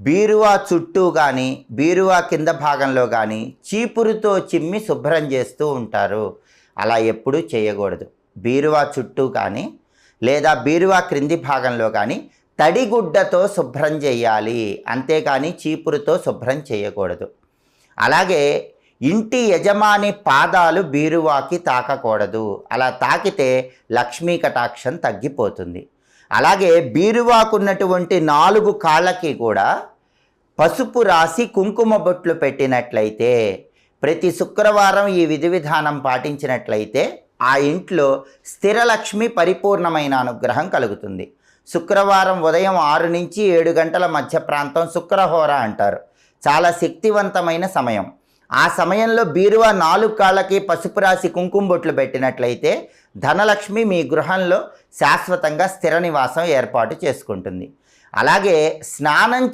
బీరువా చుట్టూ కానీ బీరువా కింద భాగంలో కానీ చీపురుతో చిమ్మి శుభ్రం చేస్తూ ఉంటారు. అలా ఎప్పుడూ చేయకూడదు. బీరువా చుట్టూ కానీ లేదా బీరువా క్రింది భాగంలో కానీ తడిగుడ్డతో శుభ్రం చేయాలి. అంతేకాని చీపురుతో శుభ్రం చేయకూడదు. అలాగే ఇంటి యజమాని పాదాలు బీరువాకి తాకకూడదు. అలా తాకితే లక్ష్మీ కటాక్షం తగ్గిపోతుంది. అలాగే బీరువాకున్నటువంటి నాలుగు కాళ్ళకి కూడా పసుపు రాసి కుంకుమ బొట్లు పెట్టినట్లయితే ప్రతి శుక్రవారం ఈ విధి విధానం పాటించినట్లయితే ఆ ఇంట్లో స్థిరలక్ష్మి పరిపూర్ణమైన అనుగ్రహం కలుగుతుంది. శుక్రవారం ఉదయం ఆరు నుంచి ఏడు గంటల మధ్య ప్రాంతం శుక్రహోర అంటారు. చాలా శక్తివంతమైన సమయం. ఆ సమయంలో బీరువా నాలుగు కాళ్ళకి పసుపు రాసి కుంకుమ బొట్లు పెట్టినట్లయితే ధనలక్ష్మి మీ గృహంలో శాశ్వతంగా స్థిర నివాసం ఏర్పాటు చేసుకుంటుంది. అలాగే స్నానం